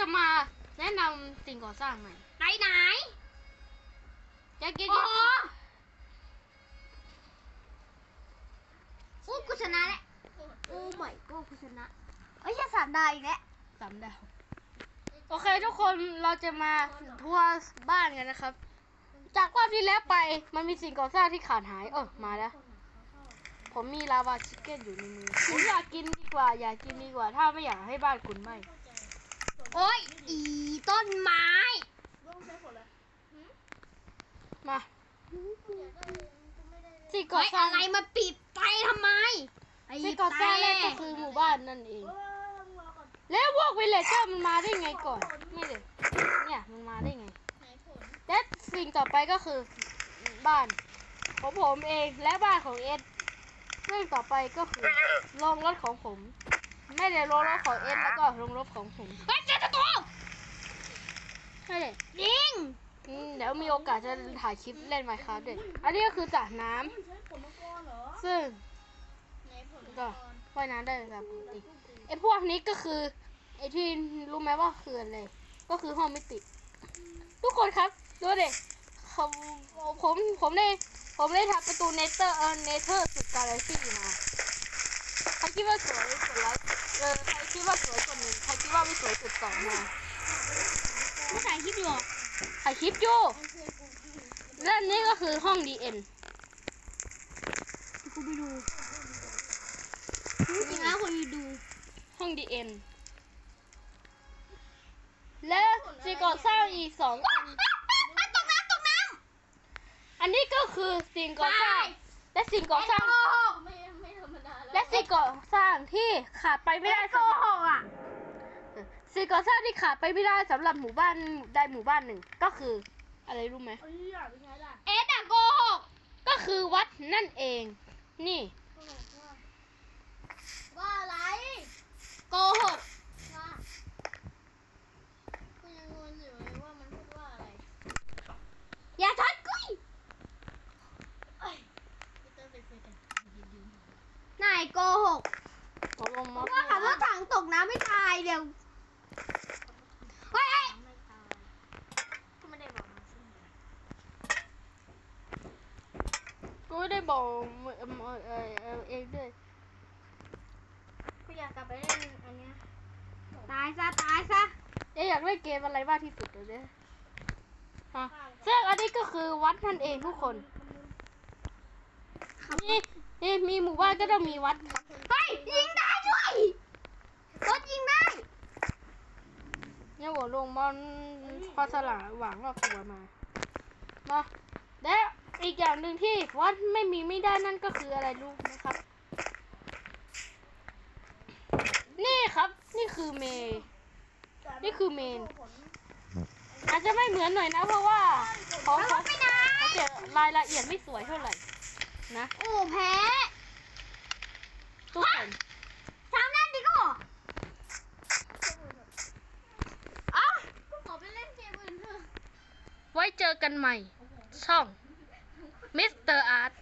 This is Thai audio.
จะมาแนะนำสิ่งก่อสร้างใหม่ไหนไหนอยากกินโอ้โหอู้กูชนะแล้วโอ้ไม่ก็กูชนะเอ้ยแค่สามดาวอีกแล้วสามดาวโอเคทุกคนเราจะมาทัวร์บ้านกันนะครับ จากรอบที่แล้วไปมันมีสิ่งก่อสร้างที่ขาดหาย เออมาแล้ว ผมมีลาวาชิคเก้นอยู่ในมือผมอยากกินดีกว่า อยากกินดีกว่า ถ้าไม่อยากให้บ้านคุณไหม โอ้ยอีต้นไม้มาสิ่งก่อเฮ้ยสร้างอะไรมาปิดไฟทำไมไอ้สิ่งก่อสร้างแรกก็คือหมู่บ้านนั่นเอง แล้วพวกวิลเลจเจอร์มันมาได้ไงก่อน นี่เลยเนี่ยมันมาได้ไง และสิ่งต่อไปก็คือบ้านของผมเองและบ้านของเอ็ดเรื่องต่อไปก็คือโรงรถของผม ไม่ได้โรงรถของเอ็ดแล้วก็โรงรถของผมเฮ้ยเจอตัวไม่ได้ยิงอืมเดี๋ยวมีโอกาสจะถ่ายคลิปเล่นไมค์ครับด้วยอันนี้ก็คือสระน้ำซึ่งก็ว่ายน้ำได้แบบปกติไอ้พวกนี้ก็คือไอ้ที่รู้ไหมว่าคืออะไรก็คือห้องมิติ ทุกคนครับดูดิเขาผมผมได้ผมได้ทำประตูเนเธอร์เออเนเธอร์สุดกาแล็กซี่มาใครคิดว่าสวยกดไลค์ เออใครคิดว่าสวยกดหนึ่งใครคิดว่าไม่สวยกดสองมาไม่ถ่ายคลิปอยู่หรอถ่ายคลิปอยู่และนี่ก็คือห้องดีเอ็นกูไปดูจริงๆแล้วคนดู ห้องดีเอ็นและสิ่งก่อสร้างอีกสองอันตกน้ำตกน้อันนี้ก็คือสิ่งำก่อสร้างและสิ่งก่อสร้าง อสร้างที่ขาดไปไม่ได้โกสำหรับหกอะสิ่งก่อสร้างที่ขาดไปไม่ได้สำหรับหมู่บ้านใดหมู่บ้านหนึ่ง ก็คือ อะไรรู้ไหม เอ็ดอะโกหกก็คือวัดนั่นเอง นี่ ว่าอะไรโกหกว่ากูยังงงอยู่เลยว่ามันพูดว่าอะไรอย่าทัดกุ้ยพี่เต้ยไปคุยกันยืนยืนนายโกหก ผมลงมาว่าขับรถถังตกน้ำไม่ตายเดี๋ยวเฮ้ยเฮ้ยไม่ตายก็ไม่ได้บอกมาซึ่งกูไม่ได้บอกเอ่อเอ่อเอ่อเอ่อเองด้วยกูอยากกลับไปเล่นอันเนี้ยตายซะตายซะเอ๊ะอยากเล่นเกมอะไรมากที่สุดเลยเนี่ยฮะซึ่งอันนี้ก็คือวัดนั่นเองทุกคน นี่นี่มีหมู่บ้านก็ต้องมีวัดครับเฮ้ยยิงได้ด้วยรถยิงได้ เนี่ยหัวลงมันพอสละหวังรอบตัวมามาและอีกอย่างหนึ่งที่วัดไม่มีไม่ได้นั่นก็คืออะไรรู้ไหมครับ นี่ครับ นี่คือเมย์นี่คือเมน อาจจะไม่เหมือนหน่อยนะ เพราะว่าเขาเอารเขาถไปไหนเขาจะรายละเอียดไม่สวยเท่าไหร่นะโอ้แพ้ทุกคน ทำนั่นดีก็อ้าว กูขอไปเล่นเกมอื่นเถอะ ไว้เจอกันใหม่ ช่องมิสเตอร์อาร์ต